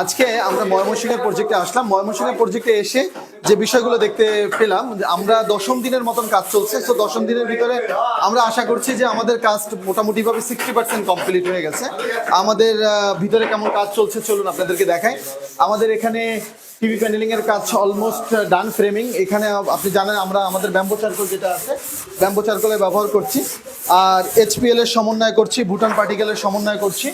আজকে আমরা ময়মনসিংহের প্রজেক্টে আসলাম। ময়মনসিংহের প্রজেক্টে এসে যে বিষয়গুলো দেখতে পেলাম আমরা দশম দিনের মতন কাজ চলছে। তো দশম দিনের ভিতরে আমরা আশা করছি যে আমাদের কাজ মোটামুটিভাবে সিক্সটি পার্সেন্ট কমপ্লিট হয়ে গেছে। আমাদের ভিতরে কেমন কাজ চলছে চলুন আপনাদেরকে দেখাই। আমাদের এখানে টিভি প্যানেলিং এর কাজ অলমোস্ট ডান ফ্রেমিং এখানে আপনি জানেন আমরা আমাদের ব্যাম্বো চারকোল যেটা আছে, ব্যাম্বো চারকোলে ব্যবহার করছি। আর এইচপিএল এর সমন্বয় করছি ভুটান পার্টিকেলের সমন্বয় করছি।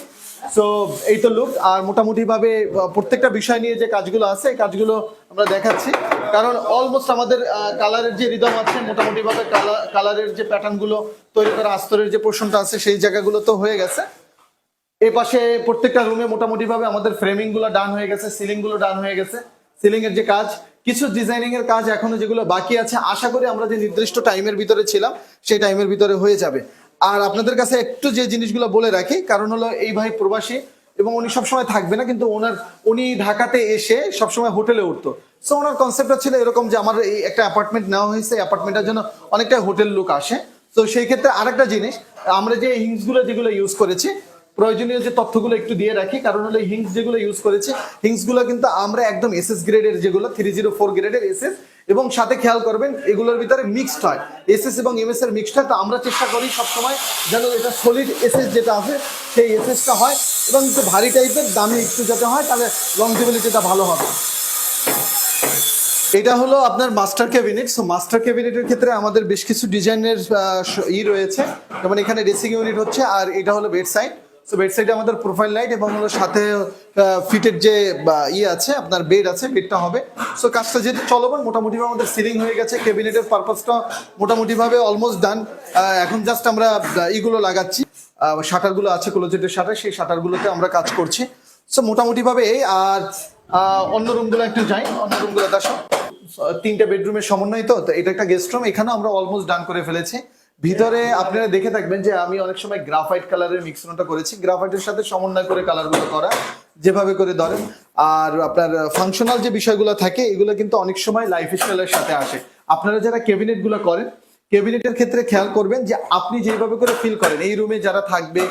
সো এই তো লুক আর মোটামুটি ভাবে প্রত্যেকটা বিষয় নিয়ে যে কাজগুলো আছে কাজগুলো আমরা দেখাচ্ছি। কারণ অলমোস্ট আমাদের কালারের যে রিদম আছে মোটামুটি ভাবে কালারের যে প্যাটার্নগুলো তৈরি করা, আস্তরের যে পোর্শনটা আছে, সেই জায়গাগুলো তো হয়ে গেছে। এই পাশে প্রত্যেকটা রুমে মোটামুটি ভাবে আমাদের ফ্রেমিংগুলো ডান হয়ে গেছে সিলিংগুলো ডান হয়ে গেছে। সিলিং এর যে কাজ, কিছু ডিজাইনিং এর কাজ এখনও যেগুলো বাকি আছে, আশা করি আমরা যে নির্দিষ্ট টাইমের ভিতরে ছিলাম, সেই টাইমের ভিতরে হয়ে যাবে। আর আপনাদের কাছে একটু যে জিনিসগুলো বলে রাখি, কারণ হলো এই ভাই প্রবাসী এবং উনি সবসময় থাকবে না, কিন্তু ওনার, উনি ঢাকাতে এসে সবসময় হোটেলে উঠতো। সো ওনার কনসেপ্টটা ছিল এরকম যে আমার এই একটা অ্যাপার্টমেন্ট নেওয়া হয়েছে অ্যাপার্টমেন্টের জন্য অনেকটা হোটেল লুক আসে। তো সেই ক্ষেত্রে আরেকটা জিনিস, আমরা যে হিংসগুলো যেগুলো ইউজ করেছি প্রয়োজনীয় যে তথ্যগুলো একটু দিয়ে রাখি, কারণ হলো হিংস যেগুলো ইউজ করেছে হিংসগুলো কিন্তু আমরা একদম এসএস গ্রেডের যেগুলো থ্রি জিরো ফোর গ্রেডের এসএস এবং সাথে খেয়াল করবেন এগুলোর ভিতরে মিক্সড হয়। এসএস এবং এমএস এর মিক্সড হয়, তো আমরা চেষ্টা করি সবসময় যেন এটা সলিড এসএস যেটা আছে, সেই এসএসটা হয়, এবং একটু ভারী টাইপের দামি একটু যাতে হয়, তাহলে লংজিবিলিটিটা ভালো হবে। এটা হলো আপনার মাস্টার ক্যাবিনেট সো মাস্টার ক্যাবিনেটের ক্ষেত্রে আমাদের বেশ কিছু ডিজাইনের ই রয়েছে, যেমন এখানে ড্রেসিং ইউনিট হচ্ছে, আর এটা হলো বেড সাইড সো বেড সাইডে আমাদের প্রোফাইল লাইট এবং হলো সাথে ফিটের যে ইয়ে আছে, আপনার বেড আছে বেডটা হবে। সো কাজটা যেহেতু চলমান, মোটামুটিভাবে আমাদের সিলিং হয়ে গেছে ক্যাবিনেটের পারপাসটা মোটামুটিভাবে অলমোস্ট ডান এখন জাস্ট আমরা ইগুলো লাগাচ্ছি। শাটারগুলো আছে ক্লোজেটের শাটার সেই শাটারগুলোতে আমরা কাজ করছি। সো মোটামুটিভাবে এই, আর অন্য রুমগুলো একটু যাই। অন্য রুমগুলো দেখো তিনটা বেডরুমের সমন্বয় তো তো এটা একটা গেস্ট রুম এখানেও আমরা অলমোস্ট ডান করে ফেলেছি। ভিতরে আপনারা দেখে থাকবেন যে আমি অনেক সময় গ্রাফাইট কালারের মিক্সনটা করেছি। গ্রাফাইটের সাথে সমন্বয় করে কালারগুলো করা, যেভাবে করে ধরেন। আর আপনার ফাংশনাল যে বিষয়গুলো থাকে, এগুলো কিন্তু অনেক সময় লাইফ স্টাইলের সাথে আসে। আপনারা যারা ক্যাবিনেটগুলো করেন ক্যাবিনেটের ক্ষেত্রে খেয়াল করবেন যে আপনি যেভাবে করে ফিল করেন, এই রুমে যারা থাকবে,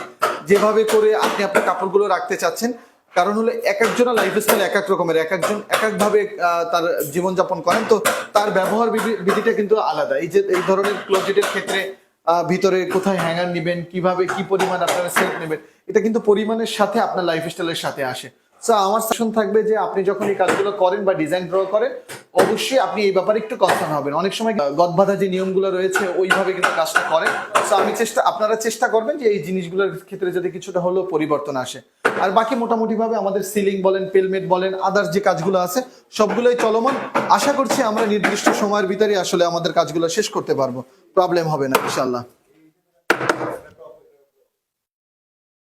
যেভাবে করে আপনি আপনার কাপড়গুলো রাখতে চাচ্ছেন কারণ হলো এক একজনের লাইফ স্টাইল এক এক রকমের এক একজন এক একভাবে তার জীবনযাপন করেন। তো তার ব্যবহার বিধি- বিধিটা কিন্তু আলাদা। এই যে, এই ধরনের ক্লোজেটের ক্ষেত্রে ভিতরে কোথায় হ্যাঙ্গার নেবেন, কীভাবে, কি পরিমাণ আপনারা সেট নেবেন, এটা কিন্তু পরিমাণের সাথে আপনার লাইফ স্টাইলের সাথে আসে। সো আমার সেশন থাকবে যে আপনি যখন এই কাজগুলো করেন বা ডিজাইন ড্র করেন, অবশ্যই আপনি এই ব্যাপারে একটু কনসার্ন হবেন। অনেক সময় গদবাধা যে নিয়মগুলো রয়েছে, ওইভাবে কিন্তু কাজটা করেন। সো আমি চেষ্টা, আপনারা চেষ্টা করবেন যে এই জিনিসগুলোর ক্ষেত্রে যদি কিছুটা হলেও পরিবর্তন আসে। আর বাকি মোটামুটি ভাবে আমাদের সিলিং বলেন, পেলমেট বলেন আদার্স যে কাজগুলো আছে, সবগুলোই চলমান। আশা করছি আমরা নির্দিষ্ট সময়ের ভিতরে আসলে আমাদের কাজগুলো শেষ করতে পারব। প্রবলেম হবে না ইনশাল্লাহ